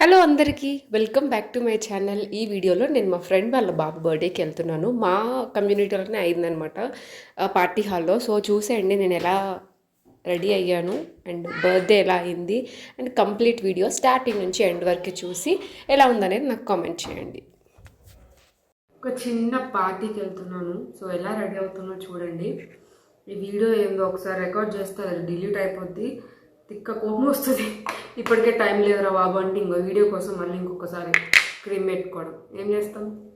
Hello అందరికీ welcome back to my channel ఈ వీడియోలో నేను మా ఫ్రెండ్ వాళ్ళ బాబు బర్త్డేకి వెళ్తున్నాను. మా కమ్యూనిటీలోనే అయిందనమాట పార్టీ హాల్లో సో చూసేయండి నేను ఎలా రెడీ అయ్యాను అండ్ బర్త్డే ఎలా అయింది అండ్ కంప్లీట్ వీడియో స్టార్టింగ్ నుంచి ఎండ్ వరకు చూసి ఎలా ఉందనేది నాకు కామెంట్ చేయండి. ఒక చిన్న పార్టీకి వెళ్తున్నాను. సో ఎలా రెడీ అవుతున్నా చూడండి. ఈ వీడియో ఏందో ఒకసారి రికార్డ్ చేస్తే అది డిలీట్ అయిపోద్ది. తిక్క కోపం వస్తుంది. ఇప్పటికే టైం లేదురా బాబు అంటే ఇంకో వీడియో కోసం మళ్ళీ ఇంకొకసారి క్రీమ్ పెట్టుకోవడం. ఏం చేస్తాం?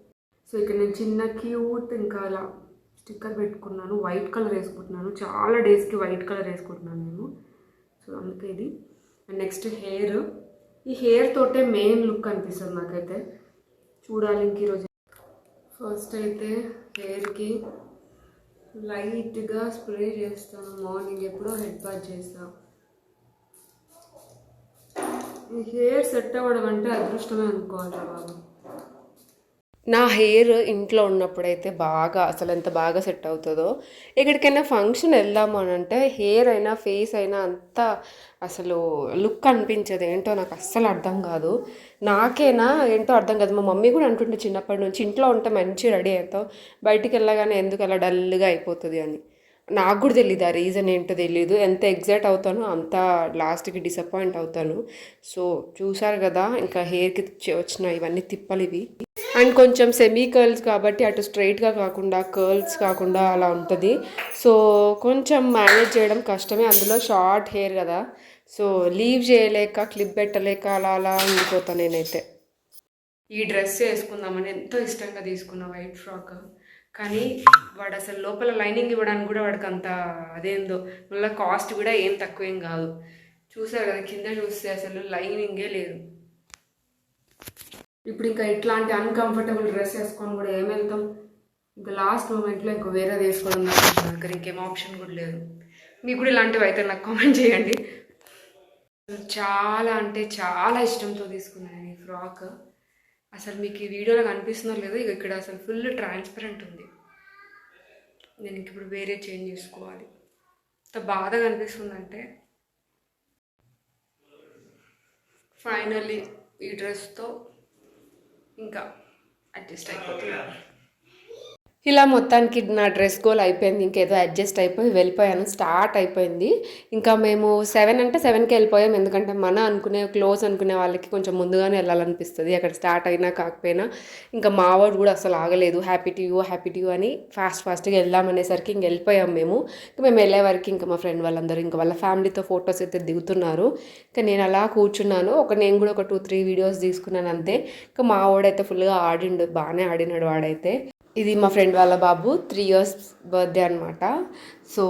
సో ఇక్కడ నేను చిన్న క్యూట్ ఇంకా అలా స్టిక్కర్ పెట్టుకున్నాను. వైట్ కలర్ వేసుకుంటున్నాను. చాలా డేస్కి వైట్ కలర్ వేసుకుంటున్నాను నేను. సో అందుకే ఇది. And next hair. ఈ హెయిర్ తోటే మెయిన్ లుక్ అనిపిస్తుంది నాకైతే. చూడాలి ఇంక ఈరోజు. ఫస్ట్ అయితే హెయిర్కి లైట్గా స్ప్రే చేస్తాను. మార్నింగ్ ఎప్పుడో హెడ్ బాత్ చేస్తాను ఈ హెయిర్ సెట్ అవ్వడం అంటే అదృష్టమే అనుకోవాలి బాబు. నా హెయిర్ ఇంట్లో ఉన్నప్పుడైతే బాగా అసలు ఎంత బాగా సెట్ అవుతుందో. ఎక్కడికైనా ఫంక్షన్ వెళ్దాము అని అంటే హెయిర్ అయినా ఫేస్ అయినా అంత అసలు లుక్ అనిపించదు. ఏంటో నాకు అస్సలు అర్థం కాదు. నాకేనా ఏంటో అర్థం కాదు. మా మమ్మీ కూడా అంటుంటే చిన్నప్పటి నుంచి ఇంట్లో ఉంటే మంచి రెడీ అవుతావు. బయటికి వెళ్ళగానే ఎందుకు అలా డల్గా అయిపోతుంది అని. నాకు కూడా తెలియదు ఆ రీజన్ ఏంటో తెలియదు ఎంత ఎగ్జైట్ అవుతానో అంత లాస్ట్కి డిసప్పాయింట్ అవుతాను. సో చూసారు కదా ఇంకా హెయిర్కి వచ్చిన ఇవన్నీ తిప్పలు ఇవి. అండ్ కొంచెం సెమీ కర్ల్స్ కాబట్టి అటు స్ట్రైట్గా కాకుండా కర్ల్స్ కాకుండా అలా ఉంటుంది. సో కొంచెం మేనేజ్ చేయడం కష్టమే. అందులో షార్ట్ హెయిర్ కదా. సో లీవ్ చేయలేక క్లిప్ పెట్టలేక అలా అలా ఉండిపోతాను నేనైతే. ఈ డ్రెస్ వేసుకుందామని ఎంతో ఇష్టంగా తీసుకున్న వైట్ ఫ్రాక్ కానీ వాడు అసలు లోపల లైనింగ్ ఇవ్వడానికి కూడా వాడికి అంత అదేందో మళ్ళీ కాస్ట్ కూడా ఏం తక్కువేం కాదు. చూసారు కదా కింద చూస్తే అసలు లైనింగే లేదు. ఇప్పుడు ఇంకా ఇట్లాంటి అన్కంఫర్టబుల్ డ్రెస్ వేసుకొని కూడా ఏం వెళ్తాం? ఇంకా లాస్ట్ మూమెంట్లో ఇంకా వేరే వేసుకోవడం దగ్గర ఇంకేం ఆప్షన్ కూడా లేదు. మీకు కూడా ఇలాంటివి అయితే నాకు కామెంట్ చేయండి. చాలా అంటే చాలా ఇష్టంతో తీసుకున్నాను ఈ ఫ్రాక్. అసలు మీకు ఈ వీడియోలో కనిపిస్తుందో లేదో ఇక ఇక్కడ అసలు ఫుల్ ట్రాన్స్పరెంట్ ఉంది. నేను ఇంక ఇప్పుడు వేరే చేంజ్ చేసుకోవాలి. ఎంత బాధగా అనిపిస్తుందంటే ఫైనల్లీ ఈ డ్రెస్తో ఇంకా అడ్జస్ట్ అయిపోతున్నాను ఇలా మొత్తానికి నా డ్రెస్ గోల్ అయిపోయింది. ఇంకేదో అడ్జస్ట్ అయిపోయి వెళ్ళిపోయాను. స్టార్ట్ అయిపోయింది. ఇంకా మేము సెవెన్ అంటే సెవెన్కి వెళ్ళిపోయాం. ఎందుకంటే మన అనుకునే క్లోజ్ అనుకునే వాళ్ళకి కొంచెం ముందుగానే వెళ్ళాలనిపిస్తుంది. అక్కడ స్టార్ట్ అయినా కాకపోయినా ఇంకా మావాడు కూడా అసలు ఆగలేదు. Happy to you happy to you అని ఫాస్ట్ ఫాస్ట్గా వెళ్దామనేసరికి ఇంక వెళ్ళిపోయాం మేము. ఇంకా మేము వెళ్ళే వరకు ఇంకా మా ఫ్రెండ్ వాళ్ళందరూ ఇంకా వాళ్ళ ఫ్యామిలీతో ఫొటోస్ అయితే దిగుతున్నారు. ఇంకా నేను అలా కూర్చున్నాను. ఒక నేను కూడా ఒక టూ త్రీ వీడియోస్ తీసుకున్నాను అంతే. ఇంకా మా వాడైతే ఫుల్గా ఆడిండు. బాగానే ఆడినాడు వాడైతే. ఇది మా ఫ్రెండ్ వాళ్ళ బాబు త్రీ ఇయర్స్ బర్త్డే అనమాట సో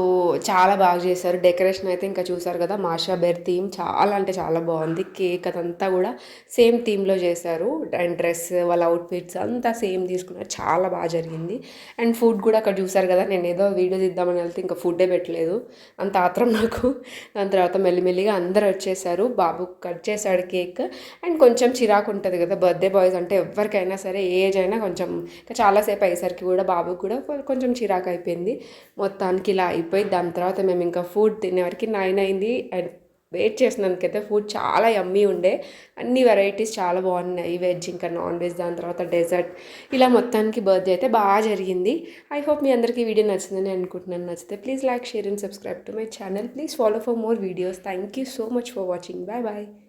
చాలా బాగా చేశారు. డెకరేషన్ అయితే ఇంకా చూసారు కదా మాషా బేర్ థీమ్ చాలా అంటే చాలా బాగుంది. కేక్ అదంతా కూడా సేమ్ థీమ్లో చేశారు. అండ్ డ్రెస్ వాళ్ళ అవుట్ఫిట్స్ అంతా సేమ్ తీసుకున్నారు. చాలా బాగా జరిగింది. అండ్ ఫుడ్ కూడా అక్కడ చూసారు కదా నేను ఏదో వీడియో తీద్దామని వెళ్తే ఇంకా ఫుడ్డే పెట్టలేదు. అంత ఆత్రం నాకు. దాని తర్వాత మెల్లిమెల్లిగా అందరు వచ్చేసారు. బాబు కట్ చేశాడు కేక్ అండ్ కొంచెం చిరాకు ఉంటుంది కదా బర్త్డే బాయ్స్ అంటే ఎవరికైనా సరే ఏజ్ అయినా కొంచెం ఇంకా చాలాసేపు అయ్యేసరికి కూడా బాబుకి కూడా కొంచెం చిరాకు అయిపోయింది. మొత్తానికి ఇలా అయిపోయి దాని తర్వాత మేము ఇంకా ఫుడ్ తినేవరకు నైన్ అయింది. అండ్ వెయిట్ చేసినందుకైతే ఫుడ్ చాలా యమ్మీ ఉండే. అన్ని వెరైటీస్ చాలా బాగున్నాయి. వెజ్ ఇంకా నాన్ వెజ్ దాని తర్వాత డెజర్ట్ ఇలా మొత్తానికి బర్త్డే అయితే బాగా జరిగింది. ఐ హోప్ మీ అందరికీ వీడియో నచ్చిందని అనుకుంటున్నాను. నచ్చితే please like share and subscribe to my channel please follow for more videos thank you so much for watching bye bye